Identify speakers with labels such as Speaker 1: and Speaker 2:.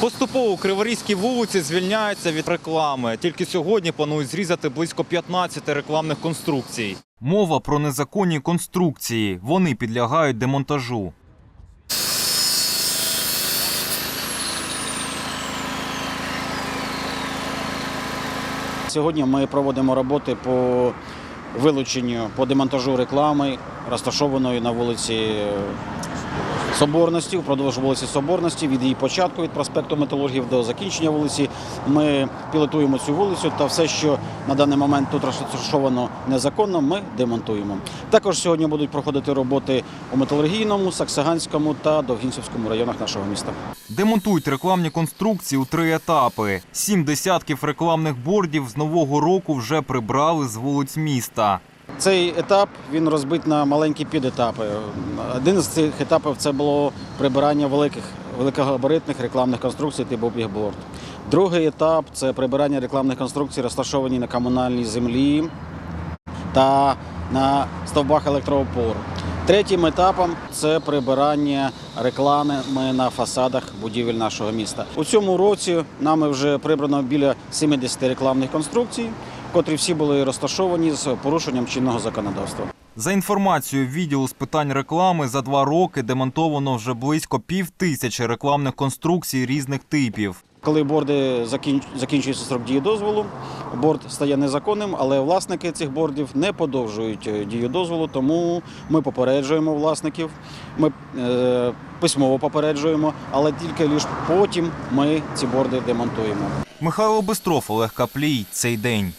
Speaker 1: Поступово у Криворізькій вулиці звільняються від реклами. Тільки сьогодні планують зрізати близько 15 рекламних конструкцій. Мова про незаконні конструкції. Вони підлягають демонтажу.
Speaker 2: Сьогодні ми проводимо роботи по вилученню, по демонтажу реклами, розташованої на вулиці Соборності, впродовж вулиці Соборності, від її початку, від проспекту Металургів до закінчення вулиці. Ми пілотуємо цю вулицю та все, що на даний момент тут розташовано незаконно, ми демонтуємо. Також сьогодні будуть проходити роботи у Металургійному, Саксаганському та Довгінцівському районах нашого міста.
Speaker 1: Демонтують рекламні конструкції у три етапи. Сім десятків рекламних бордів з нового року вже прибрали з вулиць міста.
Speaker 2: Цей етап він розбит на маленькі підетапи. Один з цих етапів це було прибирання великих великогабаритних рекламних конструкцій типу бігборд. Другий етап це прибирання рекламних конструкцій, розташовані на комунальній землі та на стовбах електроопор. Третім етапом це прибирання реклами на фасадах будівель нашого міста. У цьому році нами вже прибрано біля 70 рекламних конструкцій, котрі всі були розташовані з порушенням чинного законодавства.
Speaker 1: За інформацією відділу з питань реклами, за два роки демонтовано вже близько пів тисячі рекламних конструкцій різних типів.
Speaker 2: Коли борди закінч... закінчується срок дії дозволу, борд стає незаконним, але власники цих бордів не подовжують е, дію дозволу, тому ми попереджуємо власників, ми е, письмово попереджуємо, але тільки лише потім ми ці борди демонтуємо.
Speaker 1: Михайло Бистров, Олег Каплій. Цей день.